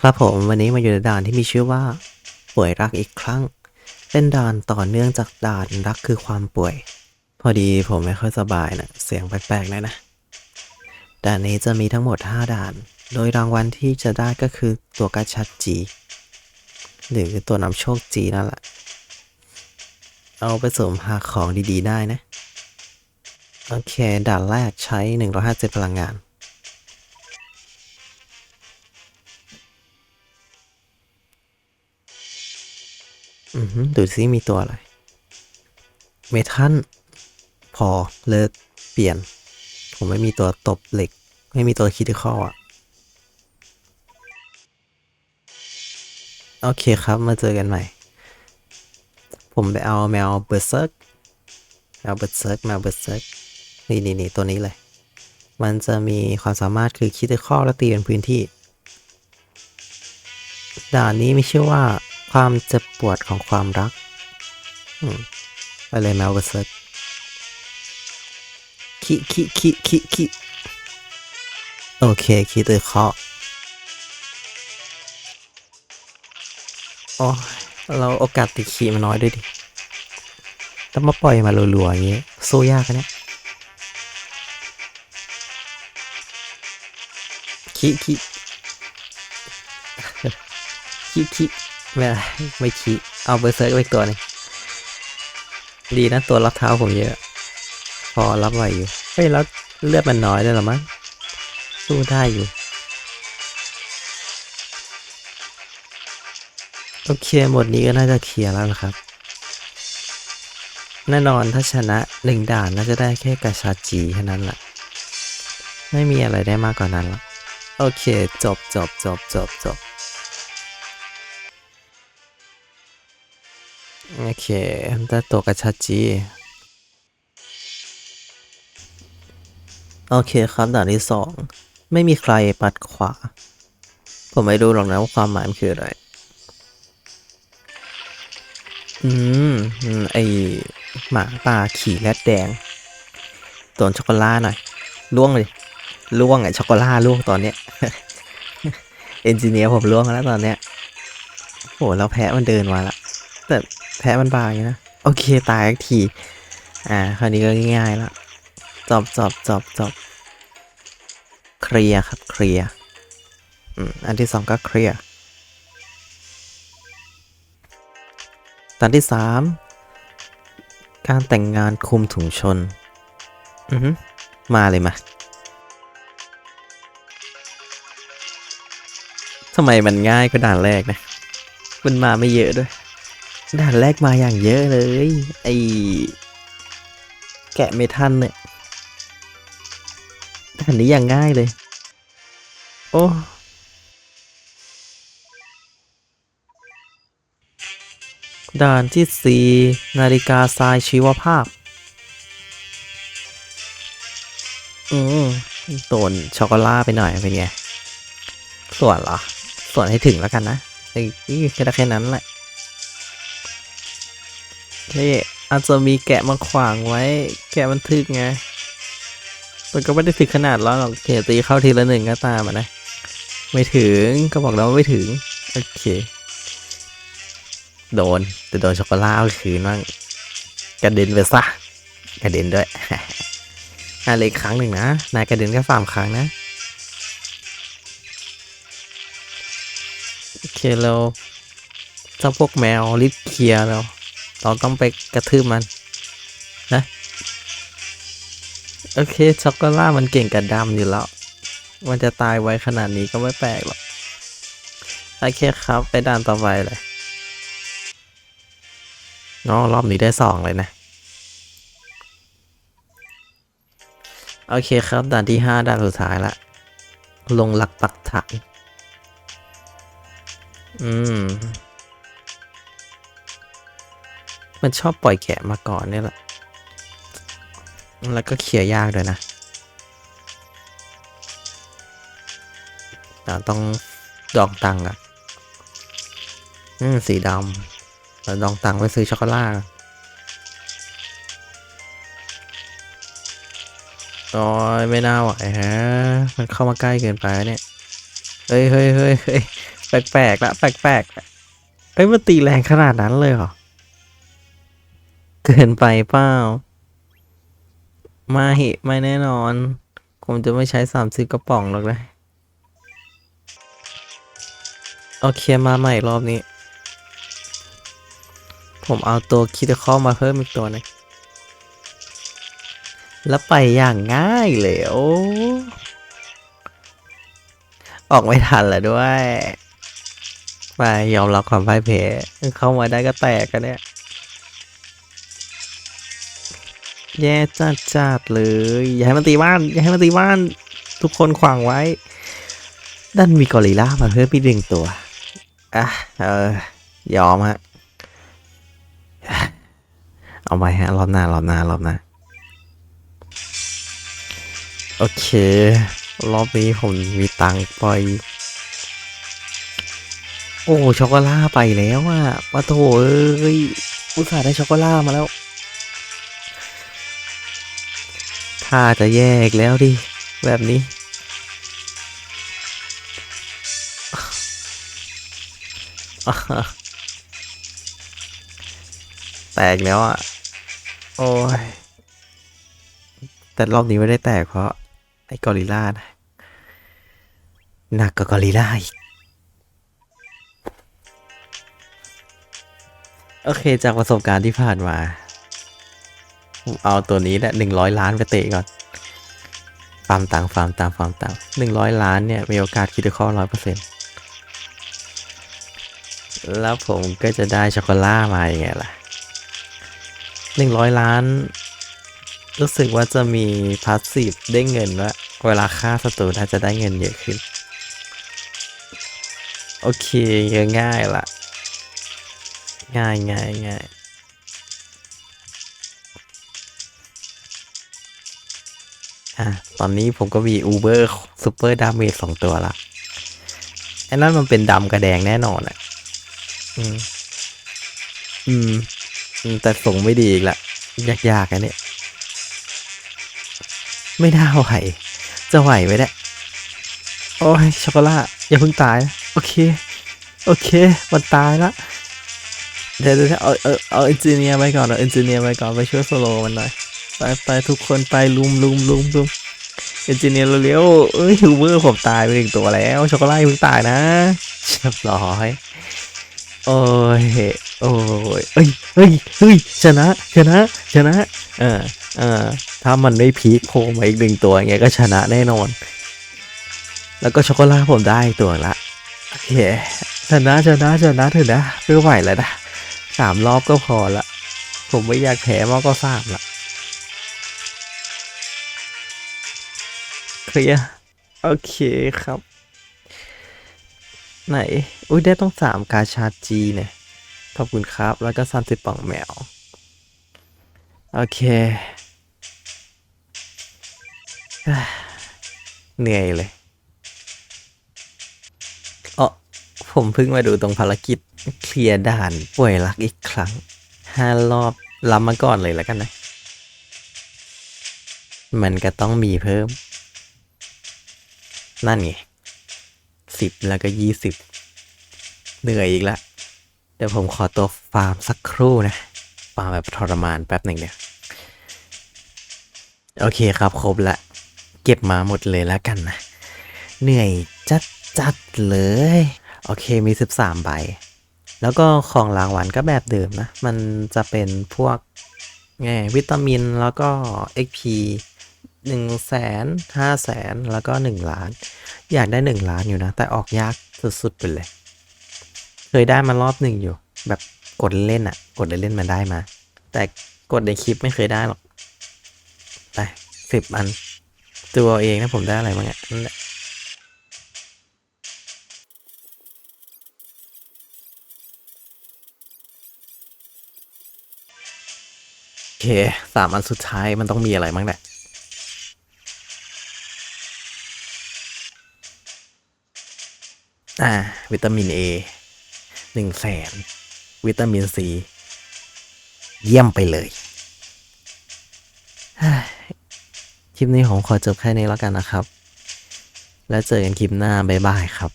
ครับผมวันนี้มาอยู่ในด่านที่มีชื่อว่า ป่วยรักอีกครั้ง เป็นด่านต่อเนื่องจากด่านรักคือความป่วย พอดีผมไม่ค่อยสบายนะเสียงแปลกๆหนะนะด่านนี้จะมีทั้งหมด 5 ด่าน โดยรางวัลที่จะได้ก็คือตัวกระชัดจีหรือตัวนำโชคจีนั่นแหละเอาไปสมหาของดีๆได้นะ โอเค ด่านแรกใช้ 150 พลังงาน ดูซิมีตัวอะไร เมทัลพอเลิกเปลี่ยน ผมไม่มีตัวตบเหล็ก ไม่มีตัวคิดข้ออะ โอเคครับมาเจอกันใหม่ ผมไปเอาแมวเบอร์เซิร์กแมวเบอร์เซิร์กแมวเบอร์เซิร์กนี่นี่นี่ตัวนี้เลย มันจะมีความสามารถคือคิดข้อและตีเป็นพื้นที่ ด่านนี้ไมีชื่อว่า ความเจ็บปวดของความรักอืมไปเลยแมวเบอร์เซิร์คิคิคิคิคิโอเค คิดตัวเคาะโอ้เราโอกาสติดขีมันน้อยด้วยดิ ต้องมาปล่อยมารัวๆอย่างงี้สู้ยากอะเนี่ยคิคิคิคิ ไม่ได้ไม่คิเอาเบอร์เซิร์กไปอีกตัวหนึงดีนะตัวรับเท้าผมเยอะ พอรับไหวอยู่เฮ้ยแล้วเลือดมันน้อยด้วยหรอมั้งสู้ได้อยู่โอเคหมดนี้ก็น่าจะเคลียร์แล้วนะครับ แน่นอนถ้าชนะหนึ่งด่านน่าจะได้แค่กาชาจีแค่นั้นแหละไม่มีอะไรได้มากกว่านั้นละโอเค จบจบจบจบจบ โอเคได้ตัวกระชัดจีโอเคครับด่านที่สองไม่มีใครปัดขวา ผมไม่รู้หรอกนะว่าความหมายมันคืออะไร อืมไอหมาป่าขี่แรดแดงโดนช็อกโกแลตหน่อยล่วงเลยล่วงไอช็อกโกแลตล่วงตอนเนี้ยเอนจิเนียร์ผมล่วงแล้วตอนเนี้ยโหแล้วแพ้มันเดินมาละแต่ แพ้มันบางอยู่นะ โอเคตายอีกที อ่า คราวนี้ก็ง่ายๆล้วจบจบจบจบเคลียร์ครับเคลียร์อืมอันที่สองก็เคลียร์ตอนที่สามการแต่งงานคุมถุงชน อือฮึมาเลยมาทำไมมันง่ายก็ด่านแรกนะ มันมาไม่เยอะด้วย ด่านแรกมาอย่างเยอะเลย ไอแกะเมทัลเนี่ยด่านนี้อย่างง่ายเลย โอ้ด่านที่สี่นาฬิกาทรายชีวภาพ อืมโดนช็อกโกแลตไปหน่อยเป็นไง ส่วนเหรอ ส่วนให้ถึงแล้วกันนะไอ้แค่แค่นั้นแหละ เฮ้อาจจะมีแกะมาขวางไว้ แกะมันถึกไงมันก็ไม่ได้ถึกขนาดร้อนหรอกเทียตีเข้าทีละหนึ่งก็ตามอะนะ ไม่ถึงก็บอกแล้วว่าไม่ถึง โอเค โดนแต่โดนช็อกโกแลตคืนบ้างกระเด็นไปซะกระเด็นด้วยอะไรอีกครั้งหนึ่งนะนายกระเด็นแค่สามครั้งนะโอเคเราเจ้าพวกแมวรีบเคลียร์เรา เราต้องไปกระทืบมันนะ โอเคช็อกโกแลตมันเก่งกับดำอยู่แล้ว มันจะตายไวขนาดนี้ก็ไม่แปลกหรอก โอเคครับ ไปด่านต่อไปเลยเนาะรอบนี้ได้สองเลยนะ โอเคครับ ด่านที่ห้าด่านสุดท้ายละ ลงหลักปักฐานอืม มันชอบปล่อยแกะมาก่อนเนี่ยแหละ แล้วก็เขี่ยยากด้วยนะเราต้องดองตังค์อะอืมสีดำแล้วดองตังค์ไปซื้อช็อกโกแลตโอ้ยไม่น่าไหวฮะ มันเข้ามาใกล้เกินไปเนี่ย เฮ้ยเฮ้ยเฮ้ยเฮ้ยแปลกละแปลกๆละเอ้ยมันตีแรงขนาดนั้นเลยเหรอ เกินไปเปล่าไม่ไม่แน่นอน ผมจะไม่ใช้สามสิบกระป๋องหรอกนะโอเคมาใหม่รอบนี้ ผมเอาตัวคิดข้อมาเพิ่มอีกตัวหนึงแล้วไปอย่างง่ายเลยโอ้ออกไม่ทันแล้วด้วย ไปยอมรับความพ่ายแพ้เข้ามาได้ก็แตกกันเนี่ย แย่จัดจัดๆเลย อย่าให้มันตีบ้าน อย่าให้มันตีบ้าน ทุกคนขวางไว้ด้านมีกอริล่ามาเพิ่มอีกหนึ่งตัว อะ เออ ยอมฮะ เอาไปฮะ รอบหน้า รอบหน้า รอบหน้า โอเค รอบนี้ผมมีตังค์ปโอ้ ช็อกโกแล่าไปแล้วอะปะโถเอ้ย อุตส่าห์ได้ช็อกโกแล่ามาแล้ว ถ้าจะแยกแล้วดิ แบบนี้ แตกแล้วอะ โอ้ย แต่รอบนี้ไม่ได้แตกเพราะ ไอ้กอริลล่านะหนักกว่ากอริลล่าอีกโอเคจากประสบการณ์ที่ผ่านมา เอาตัวนี้แหละหนึ่งร้อยล้านไปเตะก่อนฟาร์มตังฟาร์มตังฟาร์มตังหนึ่งร้อยล้านเนี่ย มีโอกาสคิดข้อร้อยเปอร์เซ็นต์แล้วผมก็จะได้ช็อกโกแล่ามาอย่างไงล่ะหนึ่งร้อยล้าน รู้สึกว่าจะมีพาสซีฟได้เงินว่าเวลาฆ่าศัตรูน่าจะได้เงินเยอะขึ้น โอเคง่ายละง่ายง่ายง่าย อะตอนนี้ผมก็มี Uber Super Damage สองตัวละไอ้นั่นมันเป็นดำกระแดงแน่นอนอะ อืม อืม แต่ส่งไม่ดีอีกละยากๆอันเนี้ยไม่น่าไหว จะไหวไหมเนี่ยโอ้ยช็อกโกแลตอย่าเพิ่งตายนะโอเค โอเค มันตายละเดี๋ยวเดี๋ยวเอาเอาเอาเอนจิเนียร์ไปก่อนเอาเอนจิเนียร์ไปก่อนไปช่วยโซโลมันหน่อย ไปไปทุกคนไปลุมลุมลุมลุมเอนจิเนียร์เร็วเอ้ยฮิวเวอร์ผมตายไปหนึ่งตัวแล้วช็อกโกแลตอย่าเพิ่งตายนะเรียบร้อยโอ้ยโอ้ยเอ้ยเฮ้ยเฮ้ยชนะชนะชนะเออเออถ้ามันไม่พีคโผล่มาอีกหนึ่งตัวอย่างเงี้ยก็ชนะแน่นอน แล้วก็ช็อกโกแลตผมได้ตัวละโอเคชนะชนะชนะเถอะนะไม่ไหวแล้วนะสามรอบก็พอละ ผมไม่อยากแพ้มากก็สามละ เคลียร์โอเคครับ ไหน อุ้ยได้ต้องสามกาชาจีเนี่ย ขอบคุณครับ แล้วก็ซันสิบป่องแมว โอเค เหนื่อยเลยอ๋อผมเพิ่งมาดูตรงภารกิจ เคลียร์ด่านป่วยรักอีกครั้งห้ารอบรับมาก่อนเลยแล้วกันนะ มันก็ต้องมีเพิ่ม นั่นไงสิบแล้วก็ยี่สิบเหนื่อยอีกละเดี๋ยวผมขอตัวฟาร์มสักครู่นะ ฟาร์มแบบทรมานแป๊บหนึ่งเนี่ยโอเคครับครบละ เก็บมาหมดเลยแล้วกันนะ เหนื่อยจัดจัดเลย โอเคมี 13 ใบ แล้วก็ของรางวัลก็แบบเดิมนะ มันจะเป็นพวกไงวิตามินแล้วก็ XP หนึ่งแสนห้าแสนแล้วก็หนึ่งล้าน อยากได้หนึ่งล้านอยู่นะ แต่ออกยากสุดๆไปเลย เคยได้มารอบหนึ่งอยู่ แบบกดเล่นอะ กดเล่นมันได้มา แต่กดในคลิปไม่เคยได้หรอกไปสิบอัน ตัวเองนะผมได้อะไรบ้างเนี่ยนั่นแหละโอเคสามอันสุดท้ายมันต้องมีอะไรบ้างแหละ อ่า วิตามิน A หนึ่งแสนวิตามินซีเยี่ยมไปเลยเฮ้ยคลิปนี้ผมขอจบแค่นี้แล้วกันนะครับ แล้วเจอกันคลิปหน้า บ๊ายบายครับ